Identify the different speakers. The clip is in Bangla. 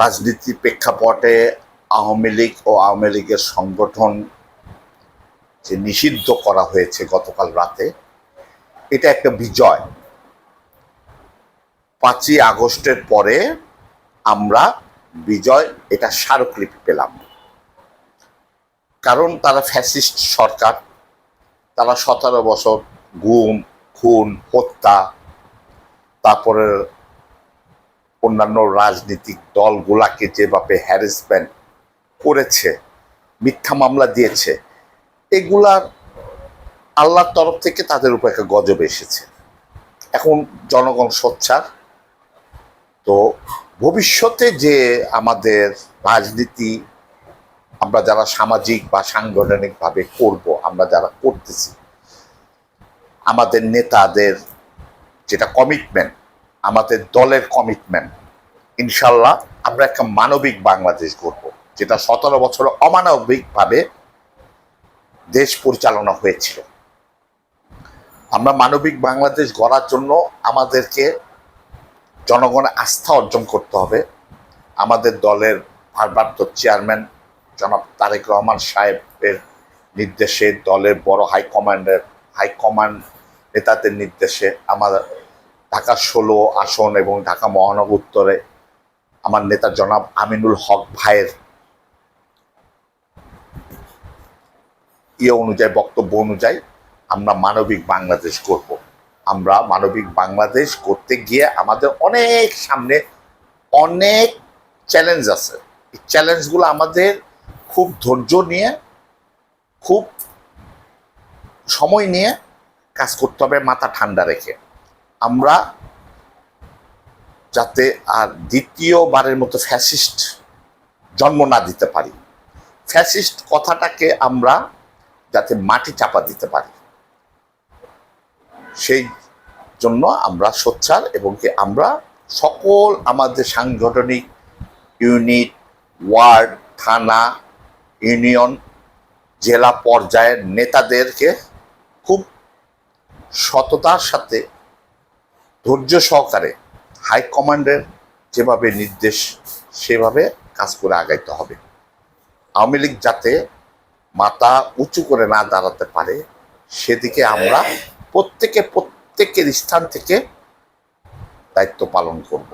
Speaker 1: রাজনীতির প্রেক্ষাপটে আওয়ামী লীগ ও আওয়ামী লীগের সংগঠন যে নিষিদ্ধ করা হয়েছে গতকাল রাতে, এটা একটা বিজয়। পাঁচই আগস্টের পরে আমরা বিজয়, এটা স্মারকলিপি পেলাম। কারণ তারা ফ্যাসিস্ট সরকার, তারা সতেরো বছর গুম, খুন, হত্যা, তারপরে অন্যান্য রাজনৈতিক দলগুলাকে যেভাবে হ্যারাসমেন্ট করেছে, মিথ্যা মামলা দিয়েছে, এগুলার আল্লাহর তরফ থেকে তাদের উপর একটা গজব এসেছে। এখন জনগণ সোচ্চার। তো ভবিষ্যতে যে আমাদের রাজনীতি আমরা যারা সামাজিক বা সাংগঠনিকভাবে করব, আমরা যারা করতেছি, আমাদের নেতাদের যেটা কমিটমেন্ট আমাদের দলের কমিটমেন্ট ইনশাল্লাহ আমরা একটা মানবিক বাংলাদেশ করব যেটা সতেরো বছর অমানবিকভাবে দেশ পরিচালনা হয়েছিল। আমরা মানবিক বাংলাদেশ গড়ার জন্য আমাদেরকে জনগণের আস্থা অর্জন করতে হবে। আমাদের দলের ভারপ্রাপ্ত চেয়ারম্যান জনাব তারেক রহমান সাহেবের নির্দেশে দলের বড় হাইকমান্ডের হাইকমান্ড নেতাদের নির্দেশে আমার ঢাকা ষোলো আসন এবং ঢাকা মহানগর উত্তরে আমার নেতা জনাব আমিনুল হক ভাইয়ের ইয়ে অনুযায়ী, বক্তব্য অনুযায়ী আমরা মানবিক বাংলাদেশ করব। আমরা মানবিক বাংলাদেশ করতে গিয়ে আমাদের অনেক সামনে অনেক চ্যালেঞ্জ আছে। এই চ্যালেঞ্জগুলো আমাদের খুব ধৈর্য নিয়ে, খুব সময় নিয়ে কাজ করতে হবে, মাথা ঠান্ডা রেখে। আমরা যাতে আর দ্বিতীয়বারের মতো ফ্যাসিস্ট জন্ম না দিতে পারি। ফ্যাসিস্ট কথাটাকে আমরা যাতে মাটি চাপা দিতে পারি। সেই জন্য আমরা সোচ্চার এবং কি আমরা সকল আমাদের সাংগঠনিক ইউনিট, ওয়ার্ড, থানা, ইউনিয়ন, জেলা পর্যায়ের নেতাদেরকে খুব সততার সাথে ধৈর্য সহকারে হাইকমান্ডের যেভাবে নির্দেশ, সেভাবে কাজ করে আগাইতে হবে। আওয়ামী লীগ যাতে মাথা উঁচু করে না দাঁড়াতে পারে, সেদিকে আমরা প্রত্যেকে প্রত্যেকের স্থান থেকে দায়িত্ব পালন করব।